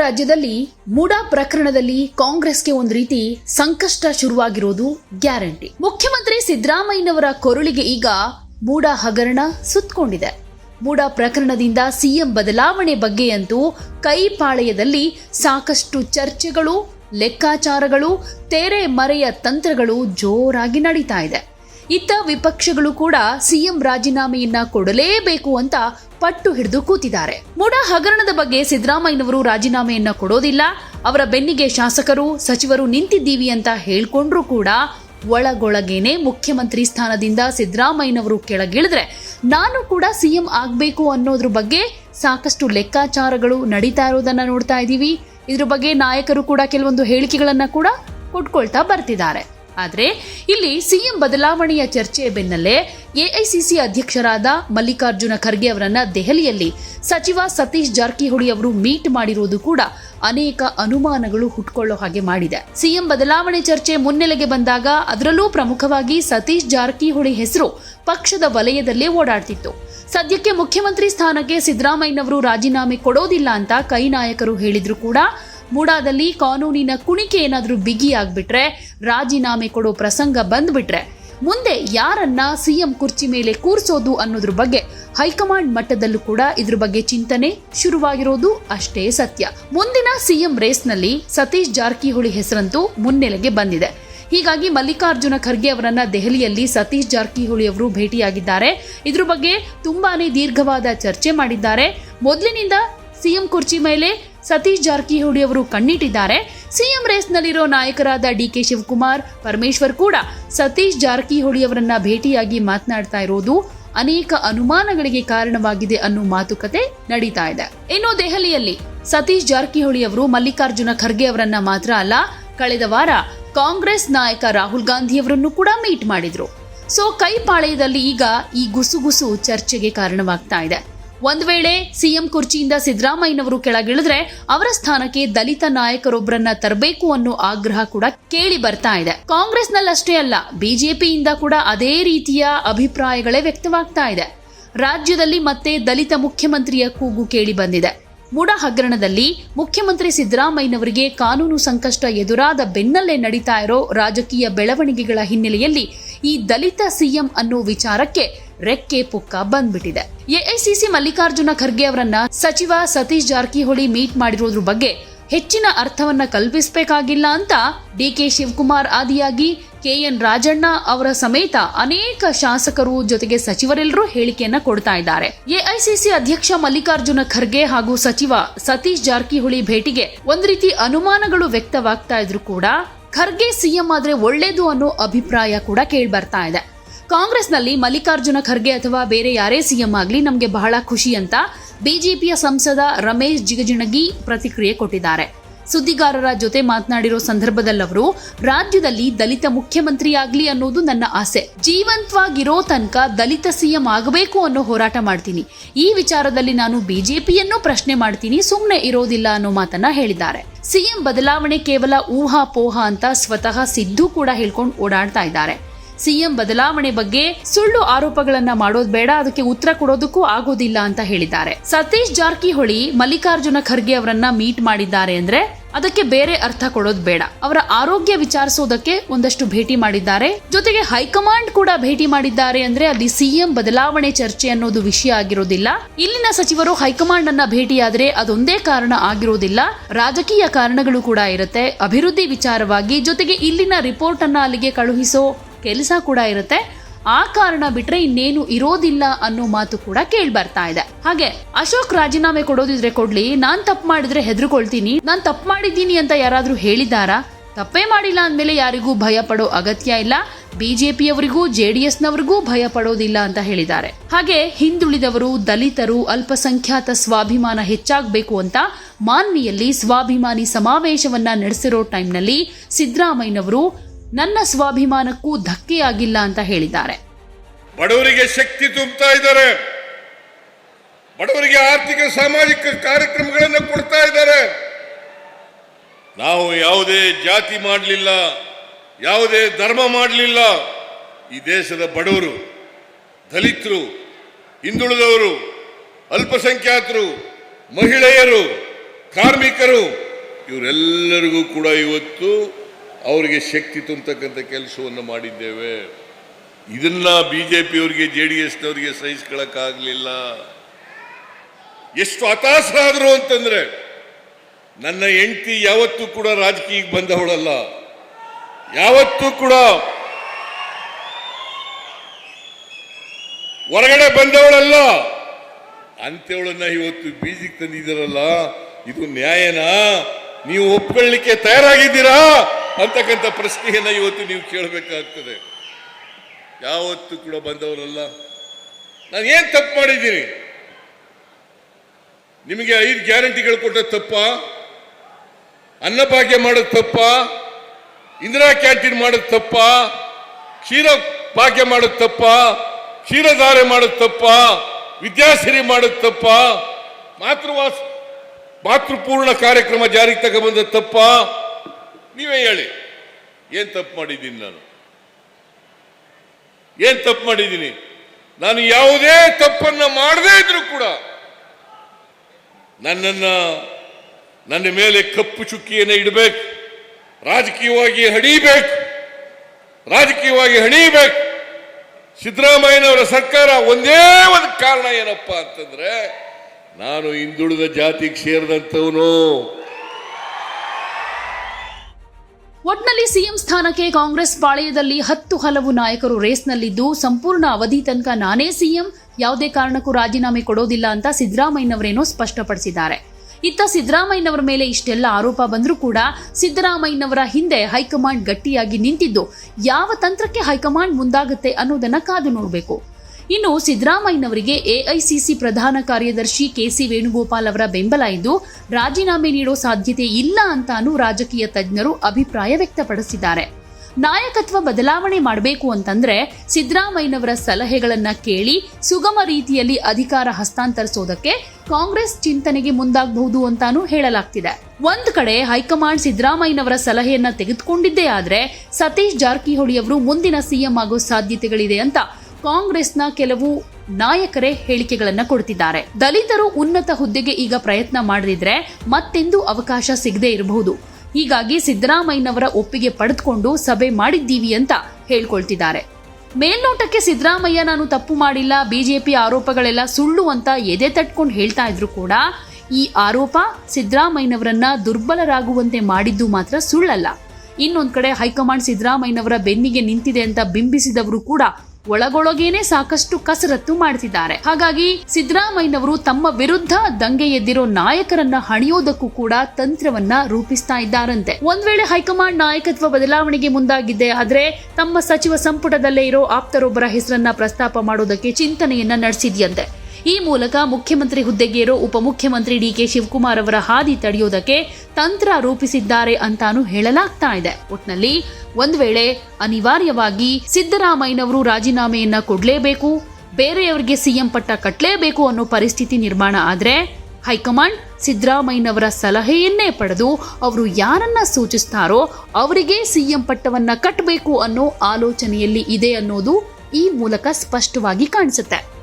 ರಾಜ್ಯದಲ್ಲಿ ಮೂಡಾ ಪ್ರಕರಣದಲ್ಲಿ ಕಾಂಗ್ರೆಸ್ಗೆ ಒಂದು ರೀತಿ ಸಂಕಷ್ಟ ಶುರುವಾಗಿರೋದು ಗ್ಯಾರಂಟಿ. ಮುಖ್ಯಮಂತ್ರಿ ಸಿದ್ದರಾಮಯ್ಯನವರ ಕೊರಳಿಗೆ ಈಗ ಮೂಡಾ ಹಗರಣ ಸುತ್ತಕೊಂಡಿದೆ ಮೂಡಾ ಪ್ರಕರಣದಿಂದ ಸಿಎಂ ಬದಲಾವಣೆ ಬಗ್ಗೆಯಂತೂ ಕೈಪಾಳೆಯದಲ್ಲಿ ಸಾಕಷ್ಟು ಚರ್ಚೆಗಳು, ಲೆಕ್ಕಾಚಾರಗಳು ತೆರೆ ಮರೆಯ ತಂತ್ರಗಳು ಜೋರಾಗಿ ನಡೀತಾ ಇದೆ. ಇತ್ತ ವಿಪಕ್ಷಗಳು ಕೂಡ ಸಿಎಂ ರಾಜೀನಾಮೆಯನ್ನ ಕೊಡಲೇಬೇಕು ಅಂತ ಪಟ್ಟು ಹಿಡಿದು ಕೂತಿದ್ದಾರೆ. ಮೂಡ ಹಗರಣದ ಬಗ್ಗೆ ಸಿದ್ದರಾಮಯ್ಯನವರು ರಾಜೀನಾಮೆಯನ್ನ ಕೊಡೋದಿಲ್ಲ. ಅವರ ಬೆನ್ನಿಗೆ ಶಾಸಕರು, ಸಚಿವರು ನಿಂತಿದ್ದೀವಿ ಅಂತ ಹೇಳ್ಕೊಂಡ್ರು ಕೂಡ ಒಳಗೊಳಗೇನೆ ಮುಖ್ಯಮಂತ್ರಿ ಸ್ಥಾನದಿಂದ ಸಿದ್ದರಾಮಯ್ಯನವರು ಕೆಳಗಿಳಿದ್ರೆ ನಾನು ಕೂಡ ಸಿಎಂ ಆಗಬೇಕು ಅನ್ನೋದ್ರ ಬಗ್ಗೆ ಸಾಕಷ್ಟು ಲೆಕ್ಕಾಚಾರಗಳು ನಡೀತಾ ಇರೋದನ್ನ ನೋಡ್ತಾ ಇದ್ದೀವಿ. ಇದ್ರ ಬಗ್ಗೆ ನಾಯಕರು ಕೂಡ ಕೆಲವೊಂದು ಹೇಳಿಕೆಗಳನ್ನ ಕೂಡ ಕೊಟ್ಕೊಳ್ತಾ ಬರ್ತಿದ್ದಾರೆ. ಆದ್ರೆ ಇಲ್ಲಿ ಸಿಎಂ ಬದಲಾವಣೆಯ ಚರ್ಚೆಯ ಬೆನ್ನಲ್ಲೇ ಎಐಸಿಸಿ ಅಧ್ಯಕ್ಷರಾದ ಮಲ್ಲಿಕಾರ್ಜುನ ಖರ್ಗೆ ಅವರನ್ನ ದೆಹಲಿಯಲ್ಲಿ ಸಚಿವ ಸತೀಶ್ ಜಾರಕಿಹೊಳಿ ಅವರು ಮೀಟ್ ಮಾಡಿರುವುದು ಕೂಡ ಅನೇಕ ಅನುಮಾನಗಳು ಹುಟ್ಕೊಳ್ಳೋ ಹಾಗೆ ಮಾಡಿದೆ. ಸಿಎಂ ಬದಲಾವಣೆ ಚರ್ಚೆ ಮುನ್ನೆಲೆಗೆ ಬಂದಾಗ ಅದರಲ್ಲೂ ಪ್ರಮುಖವಾಗಿ ಸತೀಶ್ ಜಾರಕಿಹೊಳಿ ಹೆಸರು ಪಕ್ಷದ ವಲಯದಲ್ಲೇ ಓಡಾಡ್ತಿತ್ತು. ಸದ್ಯಕ್ಕೆ ಮುಖ್ಯಮಂತ್ರಿ ಸ್ಥಾನಕ್ಕೆ ಸಿದ್ದರಾಮಯ್ಯನವರು ರಾಜೀನಾಮೆ ಕೊಡೋದಿಲ್ಲ ಅಂತ ಕೈ ನಾಯಕರು ಹೇಳಿದ್ರು ಕೂಡ ಮೂಡಾದಲ್ಲಿ ಕಾನೂನಿನ ಕುಣಿಕೆ ಏನಾದರೂ ಬಿಗಿಯಾಗ್ಬಿಟ್ರೆ ರಾಜೀನಾಮೆ ಕೊಡೋ ಪ್ರಸಂಗ ಬಂದ್ಬಿಟ್ರೆ, ಮುಂದೆ ಯಾರನ್ನ ಸಿಎಂ ಕುರ್ಚಿ ಮೇಲೆ ಕೂರಿಸೋದು ಅನ್ನೋದ್ರ ಬಗ್ಗೆ ಹೈಕಮಾಂಡ್ ಮಟ್ಟದಲ್ಲೂ ಕೂಡ ಇದ್ರ ಬಗ್ಗೆ ಚಿಂತನೆ ಶುರುವಾಗಿರೋದು ಅಷ್ಟೇ ಸತ್ಯ. ಮುಂದಿನ ಸಿಎಂ ರೇಸ್ನಲ್ಲಿ ಸತೀಶ್ ಜಾರಕಿಹೊಳಿ ಹೆಸರಂತೂ ಮುನ್ನೆಲೆಗೆ ಬಂದಿದೆ. ಹೀಗಾಗಿ ಮಲ್ಲಿಕಾರ್ಜುನ ಖರ್ಗೆ ಅವರನ್ನ ದೆಹಲಿಯಲ್ಲಿ ಸತೀಶ್ ಜಾರಕಿಹೊಳಿ ಅವರು ಭೇಟಿಯಾಗಿದ್ದಾರೆ. ಇದ್ರ ಬಗ್ಗೆ ತುಂಬಾನೇ ದೀರ್ಘವಾದ ಚರ್ಚೆ ಮಾಡಿದ್ದಾರೆ. ಮೊದಲಿನಿಂದ ಸಿಎಂ ಕುರ್ಚಿ ಮೇಲೆ ಸತೀಶ್ ಜಾರಕಿಹೊಳಿ ಅವರು ಕಣ್ಣಿಟ್ಟಿದ್ದಾರೆ. ಸಿಎಂ ರೇಸ್ನಲ್ಲಿರೋ ನಾಯಕರಾದ ಡಿ ಕೆ ಶಿವಕುಮಾರ್, ಪರಮೇಶ್ವರ್ ಕೂಡ ಸತೀಶ್ ಜಾರಕಿಹೊಳಿ ಅವರನ್ನ ಭೇಟಿಯಾಗಿ ಮಾತನಾಡ್ತಾ ಇರೋದು ಅನೇಕ ಅನುಮಾನಗಳಿಗೆ ಕಾರಣವಾಗಿದೆ ಅನ್ನೋ ಮಾತುಕತೆ ನಡೀತಾ ಇದೆ. ಇನ್ನು ದೆಹಲಿಯಲ್ಲಿ ಸತೀಶ್ ಜಾರಕಿಹೊಳಿ ಅವರು ಮಲ್ಲಿಕಾರ್ಜುನ ಖರ್ಗೆ ಅವರನ್ನ ಮಾತ್ರ ಅಲ್ಲ, ಕಳೆದ ವಾರ ಕಾಂಗ್ರೆಸ್ ನಾಯಕ ರಾಹುಲ್ ಗಾಂಧಿ ಅವರನ್ನು ಕೂಡ ಮೀಟ್ ಮಾಡಿದ್ರು. ಸೊ ಕೈಪಾಳೆಯಲ್ಲಿ ಈಗ ಈ ಗುಸುಗುಸು ಚರ್ಚೆಗೆ ಕಾರಣವಾಗ್ತಾ ಇದೆ. ಒಂದ್ ವೇಳೆ ಸಿಎಂ ಕುರ್ಚಿಯಿಂದ ಸಿದ್ದರಾಮಯ್ಯನವರು ಕೆಳಗಿಳಿದ್ರೆ ಅವರ ಸ್ಥಾನಕ್ಕೆ ದಲಿತ ನಾಯಕರೊಬ್ಬರನ್ನ ತರಬೇಕು ಅನ್ನೋ ಆಗ್ರಹ ಕೂಡ ಕೇಳಿ ಬರ್ತಾ ಇದೆ. ಕಾಂಗ್ರೆಸ್ನಲ್ಲಷ್ಟೇ ಅಲ್ಲ, ಬಿಜೆಪಿಯಿಂದ ಕೂಡ ಅದೇ ರೀತಿಯ ಅಭಿಪ್ರಾಯಗಳೇ ವ್ಯಕ್ತವಾಗ್ತಾ ಇದೆ. ರಾಜ್ಯದಲ್ಲಿ ಮತ್ತೆ ದಲಿತ ಮುಖ್ಯಮಂತ್ರಿಯ ಕೂಗು ಕೇಳಿ ಬಂದಿದೆ. ಮೂಡ ಹಗರಣದಲ್ಲಿ ಮುಖ್ಯಮಂತ್ರಿ ಸಿದ್ದರಾಮಯ್ಯನವರಿಗೆ ಕಾನೂನು ಸಂಕಷ್ಟ ಎದುರಾದ ಬೆನ್ನಲ್ಲೇ ನಡೀತಾ ಇರೋ ರಾಜಕೀಯ ಬೆಳವಣಿಗೆಗಳ ಹಿನ್ನೆಲೆಯಲ್ಲಿ ಈ ದಲಿತ ಸಿಎಂ ಅನ್ನೋ ವಿಚಾರಕ್ಕೆ ರೆಕ್ಕೆ ಪುಕ್ಕ ಬಂದ್ಬಿಟ್ಟಿದೆ. ಎಐಸಿಸಿ ಮಲ್ಲಿಕಾರ್ಜುನ ಖರ್ಗೆ ಅವರನ್ನ ಸಚಿವ ಸತೀಶ್ ಜಾರಕಿಹೊಳಿ ಮೀಟ್ ಮಾಡಿರೋದ್ರ ಬಗ್ಗೆ ಹೆಚ್ಚಿನ ಅರ್ಥವನ್ನ ಕಲ್ಪಿಸಬೇಕಾಗಿಲ್ಲ ಅಂತ ಡಿಕೆ ಶಿವಕುಮಾರ್ ಆದಿಯಾಗಿ ಕೆಎನ್ ರಾಜಣ್ಣ ಅವರ ಸಮೇತ ಅನೇಕ ಶಾಸಕರು ಜೊತೆಗೆ ಸಚಿವರೆಲ್ಲರೂ ಹೇಳಿಕೆಯನ್ನ ಕೊಡ್ತಾ ಇದ್ದಾರೆ. ಎಐಸಿಸಿ ಅಧ್ಯಕ್ಷ ಮಲ್ಲಿಕಾರ್ಜುನ ಖರ್ಗೆ ಹಾಗೂ ಸಚಿವ ಸತೀಶ್ ಜಾರಕಿಹೊಳಿ ಭೇಟಿಗೆ ಒಂದ್ ರೀತಿ ಅನುಮಾನಗಳು ವ್ಯಕ್ತವಾಗ್ತಾ ಇದ್ರು ಕೂಡ ಖರ್ಗೆ ಸಿಎಂ ಆದ್ರೆ ಒಳ್ಳೇದು ಅನ್ನೋ ಅಭಿಪ್ರಾಯ ಕೂಡ ಕೇಳಿ ಬರ್ತಾ ಇದೆ. ಕಾಂಗ್ರೆಸ್ನಲ್ಲಿ ಮಲ್ಲಿಕಾರ್ಜುನ ಖರ್ಗೆ ಅಥವಾ ಬೇರೆ ಯಾರೇ ಸಿಎಂ ಆಗಲಿ ನಮಗೆ ಬಹಳ ಖುಷಿ ಅಂತ ಬಿಜೆಪಿಯ ಸಂಸದ ರಮೇಶ್ ಜಿಗಜಿಣಗಿ ಪ್ರತಿಕ್ರಿಯೆ ಕೊಟ್ಟಿದ್ದಾರೆ. ಸುದ್ದಿಗಾರರ ಜೊತೆ ಮಾತನಾಡಿರೋ ಸಂದರ್ಭದಲ್ಲವರು, ರಾಜ್ಯದಲ್ಲಿ ದಲಿತ ಮುಖ್ಯಮಂತ್ರಿ ಆಗ್ಲಿ ಅನ್ನೋದು ನನ್ನ ಆಸೆ. ಜೀವಂತವಾಗಿರೋ ತನಕ ದಲಿತ ಸಿಎಂ ಆಗಬೇಕು ಅನ್ನೋ ಹೋರಾಟ ಮಾಡ್ತೀನಿ. ಈ ವಿಚಾರದಲ್ಲಿ ನಾನು ಬಿಜೆಪಿಯನ್ನು ಪ್ರಶ್ನೆ ಮಾಡ್ತೀನಿ ಸುಮ್ಮನೆ ಇರೋದಿಲ್ಲ ಅನ್ನೋ ಮಾತನ್ನ ಹೇಳಿದ್ದಾರೆ. ಸಿಎಂ ಬದಲಾವಣೆ ಕೇವಲ ಊಹಾಪೋಹ ಅಂತ ಸ್ವತಃ ಸಿದ್ದು ಕೂಡ ಹೇಳ್ಕೊಂಡು ಓಡಾಡ್ತಾ ಇದ್ದಾರೆ. ಸಿಎಂ ಬದಲಾವಣೆ ಬಗ್ಗೆ ಸುಳ್ಳು ಆರೋಪಗಳನ್ನ ಮಾಡೋದು ಬೇಡ, ಅದಕ್ಕೆ ಉತ್ತರ ಕೊಡೋದಕ್ಕೂ ಆಗೋದಿಲ್ಲ ಅಂತ ಹೇಳಿದ್ದಾರೆ. ಸತೀಶ್ ಜಾರಕಿಹೊಳಿ, ಮಲ್ಲಿಕಾರ್ಜುನ ಖರ್ಗೆ ಅವರನ್ನ ಮೀಟ್ ಮಾಡಿದ್ದಾರೆ ಅಂದ್ರೆ ಅದಕ್ಕೆ ಬೇರೆ ಅರ್ಥ ಕೊಡೋದು ಬೇಡ. ಅವರ ಆರೋಗ್ಯ ವಿಚಾರಿಸೋದಕ್ಕೆ ಒಂದಷ್ಟು ಭೇಟಿ ಮಾಡಿದ್ದಾರೆ. ಜೊತೆಗೆ ಹೈಕಮಾಂಡ್ ಕೂಡ ಭೇಟಿ ಮಾಡಿದ್ದಾರೆ ಅಂದ್ರೆ ಅಲ್ಲಿ ಸಿಎಂ ಬದಲಾವಣೆ ಚರ್ಚೆ ಅನ್ನೋದು ವಿಷಯ ಆಗಿರೋದಿಲ್ಲ. ಇಲ್ಲಿನ ಸಚಿವರು ಹೈಕಮಾಂಡ್ ಅನ್ನ ಭೇಟಿಯಾದ್ರೆ ಅದೊಂದೇ ಕಾರಣ ಆಗಿರೋದಿಲ್ಲ. ರಾಜಕೀಯ ಕಾರಣಗಳು ಕೂಡ ಇರುತ್ತೆ. ಅಭಿವೃದ್ಧಿ ವಿಚಾರವಾಗಿ ಜೊತೆಗೆ ಇಲ್ಲಿನ ರಿಪೋರ್ಟ್ ಅನ್ನ ಅಲ್ಲಿಗೆ ಕಳುಹಿಸೋ ಕೆಲಸ ಕೂಡ ಇರುತ್ತೆ. ಆ ಕಾರಣ ಬಿಟ್ರೆ ಇನ್ನೇನು ಇರೋದಿಲ್ಲ ಅನ್ನೋ ಮಾತು ಕೂಡ ಕೇಳಿ ಬರ್ತಾ ಇದೆ. ಹಾಗೆ ಅಶೋಕ್ ರಾಜೀನಾಮೆ ಕೊಡೋದಿದ್ರೆ ಕೊಡ್ಲಿ, ನಾನ್ ತಪ್ಪು ಮಾಡಿದ್ರೆ ಹೆದರ್ಕೊಳ್ತೀನಿ, ನಾನ್ ತಪ್ಪು ಮಾಡಿದ್ದೀನಿ ಅಂತ ಯಾರಾದ್ರೂ ಹೇಳಿದಾರಾ ತಪ್ಪೇ ಮಾಡಿಲ್ಲ ಅಂದಮೇಲೆ ಯಾರಿಗೂ ಭಯ ಪಡೋ ಅಗತ್ಯ ಇಲ್ಲ. ಬಿಜೆಪಿಯವರಿಗೂ, ಜೆಡಿಎಸ್ನವರಿಗೂ ಭಯ ಪಡೋದಿಲ್ಲ ಅಂತ ಹೇಳಿದ್ದಾರೆ. ಹಾಗೆ ಹಿಂದುಳಿದವರು, ದಲಿತರು, ಅಲ್ಪಸಂಖ್ಯಾತ ಸ್ವಾಭಿಮಾನ ಹೆಚ್ಚಾಗಬೇಕು ಅಂತ ಮಾನ್ವಿಯಲ್ಲಿ ಸ್ವಾಭಿಮಾನಿ ಸಮಾವೇಶವನ್ನ ನಡೆಸಿರೋ ಟೈಮ್ನಲ್ಲಿ ಸಿದ್ದರಾಮಯ್ಯನವರು ನನ್ನ ಸ್ವಾಭಿಮಾನಕ್ಕೂ ಧಕ್ಕೆಯಾಗಿಲ್ಲ ಅಂತ ಹೇಳಿದ್ದಾರೆ. ಬಡವರಿಗೆ ಶಕ್ತಿ ತುಂಬುತ್ತಾ ಇದ್ದಾರೆ. ಬಡವರಿಗೆ ಆರ್ಥಿಕ ಸಾಮಾಜಿಕ ಕಾರ್ಯಕ್ರಮಗಳನ್ನು ಕೊಡ್ತಾ ಇದ್ದಾರೆ. ನಾವು ಯಾವುದೇ ಜಾತಿ ಮಾಡಲಿಲ್ಲ, ಯಾವುದೇ ಧರ್ಮ ಮಾಡಲಿಲ್ಲ. ಈ ದೇಶದ ಬಡವರು, ದಲಿತರು, ಹಿಂದುಳಿದವರು, ಅಲ್ಪಸಂಖ್ಯಾತರು, ಮಹಿಳೆಯರು, ಕಾರ್ಮಿಕರು, ಇವರೆಲ್ಲರಿಗೂ ಕೂಡ ಇವತ್ತು ಅವರಿಗೆ ಶಕ್ತಿ ತುಂಬತಕ್ಕಂಥ ಕೆಲಸವನ್ನು ಮಾಡಿದ್ದೇವೆ. ಇದನ್ನ ಬಿ ಜೆ ಡಿ ಎಸ್ನವರಿಗೆ ಸಹಿಸ್ಕೊಳ್ಳಕ್ಕಾಗಲಿಲ್ಲ ಎಷ್ಟು ಹತಾಶರಾದರು ಅಂತಂದ್ರೆ ನನ್ನ ಹೆಂಡತಿ ಯಾವತ್ತೂ ಕೂಡ ರಾಜಕೀಯಕ್ಕೆ ಬಂದವಳಲ್ಲ ಯಾವತ್ತೂ ಕೂಡ ಹೊರಗಡೆ ಬಂದವಳಲ್ಲ. ಅಂತೇವಳನ್ನ ಇವತ್ತು ಬೀಜಿಗೆ ತಂದಿದ್ದೀರಲ್ಲ, ಇದು ನ್ಯಾಯನಾ? ನೀವು ಒಪ್ಕೊಳ್ಳಿಕ್ಕೆ ತಯಾರಾಗಿದ್ದೀರಾ? ಅಂತಕ್ಕಂಥ ಪ್ರಶ್ನೆಯನ್ನು ಇವತ್ತು ನೀವು ಕೇಳಬೇಕಾಗ್ತದೆ. ಯಾವತ್ತು ಕೂಡ ಬಂದವರಲ್ಲ. ನಾನು ಏನ್ ತಪ್ಪು ಮಾಡಿದ್ದೀನಿ? ನಿಮಗೆ ಐದು ಗ್ಯಾರಂಟಿಗಳು ಕೊಟ್ಟ ತಪ್ಪ? ಅನ್ನಭಾಗ್ಯ ಮಾಡೋದು ತಪ್ಪ? ಇಂದಿರಾ ಕ್ಯಾಂಟೀನ್ ಮಾಡೋದು ತಪ್ಪ? ಕ್ಷೀರ ಭಾಗ್ಯ ಮಾಡೋದು ತಪ್ಪ? ಕ್ಷೀರಧಾರೆ ಮಾಡೋದು ತಪ್ಪ? ವಿದ್ಯಾಸಿರಿ ಮಾಡೋದು ತಪ್ಪ? ಮಾತೃವಾಸ ಮಾತೃಪೂರ್ಣ ಕಾರ್ಯಕ್ರಮ ಜಾರಿಗೆ ತಗೊಬಂದ ತಪ್ಪ? ನೀವೇ ಹೇಳಿ. ಏನ್ ತಪ್ಪು ಮಾಡಿದ್ದೀನಿ ನಾನು? ಏನ್ ತಪ್ಪು ಮಾಡಿದ್ದೀನಿ? ನಾನು ಯಾವುದೇ ತಪ್ಪನ್ನ ಮಾಡದೇ ಇದ್ರು ಕೂಡ ನನ್ನನ್ನ ನನ್ನ ಮೇಲೆ ಕಪ್ಪು ಚುಕ್ಕಿಯನ್ನು ಇಡಬೇಕು. ರಾಜಕೀಯವಾಗಿ ಹಡಿಬೇಕು ರಾಜಕೀಯವಾಗಿ ಹಣಿಬೇಕು. ಸಿದ್ದರಾಮಯ್ಯನವರ ಸರ್ಕಾರ ಒಂದೇ ಒಂದು ಕಾರಣ ಏನಪ್ಪಾ ಅಂತಂದ್ರೆ, ನಾನು ಹಿಂದುಳಿದ ಜಾತಿಗೆ ಸೇರಿದಂಥವನು. ಒಟ್ನಲ್ಲಿ ಸಿಎಂ ಸ್ಥಾನಕ್ಕೆ ಕಾಂಗ್ರೆಸ್ ಪಾಳೆಯದಲ್ಲಿ ಹತ್ತು ಹಲವು ನಾಯಕರು ರೇಸ್ನಲ್ಲಿದ್ದು, ಸಂಪೂರ್ಣ ಅವಧಿ ತನಕ ನಾನೇ ಸಿಎಂ, ಯಾವುದೇ ಕಾರಣಕ್ಕೂ ರಾಜೀನಾಮೆ ಕೊಡೋದಿಲ್ಲ ಅಂತ ಸಿದ್ದರಾಮಯ್ಯನವರೇನೋ ಸ್ಪಷ್ಟಪಡಿಸಿದ್ದಾರೆ. ಇತ್ತ ಸಿದ್ದರಾಮಯ್ಯನವರ ಮೇಲೆ ಇಷ್ಟೆಲ್ಲ ಆರೋಪ ಬಂದರೂ ಕೂಡ ಸಿದ್ದರಾಮಯ್ಯನವರ ಹಿಂದೆ ಹೈಕಮಾಂಡ್ ಗಟ್ಟಿಯಾಗಿ ನಿಂತಿದ್ದು, ಯಾವ ತಂತ್ರಕ್ಕೆ ಹೈಕಮಾಂಡ್ ಮುಂದಾಗುತ್ತೆ ಅನ್ನೋದನ್ನ ಕಾದು ನೋಡಬೇಕು. ಇನ್ನು ಸಿದ್ದರಾಮಯ್ಯನವರಿಗೆ ಎಐಸಿಸಿ ಪ್ರಧಾನ ಕಾರ್ಯದರ್ಶಿ ಕೆಸಿ ವೇಣುಗೋಪಾಲ್ ಅವರ ಬೆಂಬಲ ಇದ್ದು ರಾಜೀನಾಮೆ ನೀಡೋ ಸಾಧ್ಯತೆ ಇಲ್ಲ ಅಂತಾನೂ ರಾಜಕೀಯ ತಜ್ಞರು ಅಭಿಪ್ರಾಯ ವ್ಯಕ್ತಪಡಿಸಿದ್ದಾರೆ. ನಾಯಕತ್ವ ಬದಲಾವಣೆ ಮಾಡಬೇಕು ಅಂತಂದ್ರೆ ಸಿದ್ದರಾಮಯ್ಯನವರ ಸಲಹೆಗಳನ್ನ ಕೇಳಿ ಸುಗಮ ರೀತಿಯಲ್ಲಿ ಅಧಿಕಾರ ಹಸ್ತಾಂತರಿಸೋದಕ್ಕೆ ಕಾಂಗ್ರೆಸ್ ಚಿಂತನೆಗೆ ಮುಂದಾಗಬಹುದು ಅಂತಾನೂ ಹೇಳಲಾಗ್ತಿದೆ. ಒಂದ್ ಕಡೆ ಹೈಕಮಾಂಡ್ ಸಿದ್ದರಾಮಯ್ಯನವರ ಸಲಹೆಯನ್ನ ತೆಗೆದುಕೊಂಡಿದ್ದೇ ಆದ್ರೆ ಸತೀಶ್ ಜಾರಕಿಹೊಳಿ ಅವರು ಮುಂದಿನ ಸಿಎಂ ಆಗೋ ಸಾಧ್ಯತೆಗಳಿದೆ ಅಂತ ಕಾಂಗ್ರೆಸ್ನ ಕೆಲವು ನಾಯಕರೇ ಹೇಳಿಕೆಗಳನ್ನು ಕೊಡ್ತಿದ್ದಾರೆ. ದಲಿತರು ಉನ್ನತ ಹುದ್ದೆಗೆ ಈಗ ಪ್ರಯತ್ನ ಮಾಡದಿದ್ರೆ ಮತ್ತೆಂದೂ ಅವಕಾಶ ಸಿಗದೇ ಇರಬಹುದು. ಹೀಗಾಗಿ ಸಿದ್ದರಾಮಯ್ಯನವರ ಒಪ್ಪಿಗೆ ಪಡೆದುಕೊಂಡು ಸಭೆ ಮಾಡಿದ್ದೀವಿ ಅಂತ ಹೇಳ್ಕೊಳ್ತಿದ್ದಾರೆ. ಮೇಲ್ನೋಟಕ್ಕೆ ಸಿದ್ದರಾಮಯ್ಯ ನಾನು ತಪ್ಪು ಮಾಡಿಲ್ಲ, ಬಿಜೆಪಿ ಆರೋಪಗಳೆಲ್ಲ ಸುಳ್ಳು ಅಂತ ಎದೆ ತಟ್ಕೊಂಡು ಹೇಳ್ತಾ ಇದ್ರು ಕೂಡ ಈ ಆರೋಪ ಸಿದ್ದರಾಮಯ್ಯನವರನ್ನ ದುರ್ಬಲರಾಗುವಂತೆ ಮಾಡಿದ್ದು ಮಾತ್ರ ಸುಳ್ಳಲ್ಲ. ಇನ್ನೊಂದು ಕಡೆ ಹೈಕಮಾಂಡ್ ಸಿದ್ದರಾಮಯ್ಯನವರ ಬೆನ್ನಿಗೆ ನಿಂತಿದೆ ಅಂತ ಬಿಂಬಿಸಿದವರು ಕೂಡ ಒಳಗೊಳಗೇನೆ ಸಾಕಷ್ಟು ಕಸರತ್ತು ಮಾಡ್ತಿದ್ದಾರೆ. ಹಾಗಾಗಿ ಸಿದ್ದರಾಮಯ್ಯನವರು ತಮ್ಮ ವಿರುದ್ಧ ದಂಗೆ ಎದ್ದಿರೋ ನಾಯಕರನ್ನ ಹಣಿಯೋದಕ್ಕೂ ಕೂಡ ತಂತ್ರವನ್ನ ರೂಪಿಸ್ತಾ ಇದ್ದಾರಂತೆ. ಒಂದ್ ವೇಳೆ ಹೈಕಮಾಂಡ್ ನಾಯಕತ್ವ ಬದಲಾವಣೆಗೆ ಮುಂದಾಗಿದ್ದೆ ಆದ್ರೆ ತಮ್ಮ ಸಚಿವ ಸಂಪುಟದಲ್ಲೇ ಇರೋ ಆಪ್ತರೊಬ್ಬರ ಹೆಸರನ್ನ ಪ್ರಸ್ತಾಪ ಮಾಡೋದಕ್ಕೆ ಚಿಂತನೆಯನ್ನ ನಡೆಸಿದ್ಯಂತೆ. ಈ ಮೂಲಕ ಮುಖ್ಯಮಂತ್ರಿ ಹುದ್ದೆಗೇರೋ ಉಪಮುಖ್ಯಮಂತ್ರಿ ಡಿಕೆ ಶಿವಕುಮಾರ್ ಅವರ ಹಾದಿ ತಡೆಯೋದಕ್ಕೆ ತಂತ್ರ ರೂಪಿಸಿದ್ದಾರೆ ಅಂತಾನು ಹೇಳಲಾಗ್ತಾ ಇದೆ. ಒಟ್ನಲ್ಲಿ ಒಂದು ವೇಳೆ ಅನಿವಾರ್ಯವಾಗಿ ಸಿದ್ದರಾಮಯ್ಯನವರು ರಾಜೀನಾಮೆಯನ್ನ ಕೊಡಲೇಬೇಕು, ಬೇರೆಯವರಿಗೆ ಸಿಎಂ ಪಟ್ಟ ಕಟ್ಟಲೇಬೇಕು ಅನ್ನೋ ಪರಿಸ್ಥಿತಿ ನಿರ್ಮಾಣ ಆದ್ರೆ ಹೈಕಮಾಂಡ್ ಸಿದ್ದರಾಮಯ್ಯನವರ ಸಲಹೆಯನ್ನೇ ಪಡೆದು ಅವರು ಯಾರನ್ನ ಸೂಚಿಸ್ತಾರೋ ಅವರಿಗೆ ಸಿಎಂ ಪಟ್ಟವನ್ನ ಕಟ್ಟಬೇಕು ಅನ್ನೋ ಆಲೋಚನೆಯಲ್ಲಿ ಇದೆ ಅನ್ನೋದು ಈ ಮೂಲಕ ಸ್ಪಷ್ಟವಾಗಿ ಕಾಣಿಸುತ್ತೆ.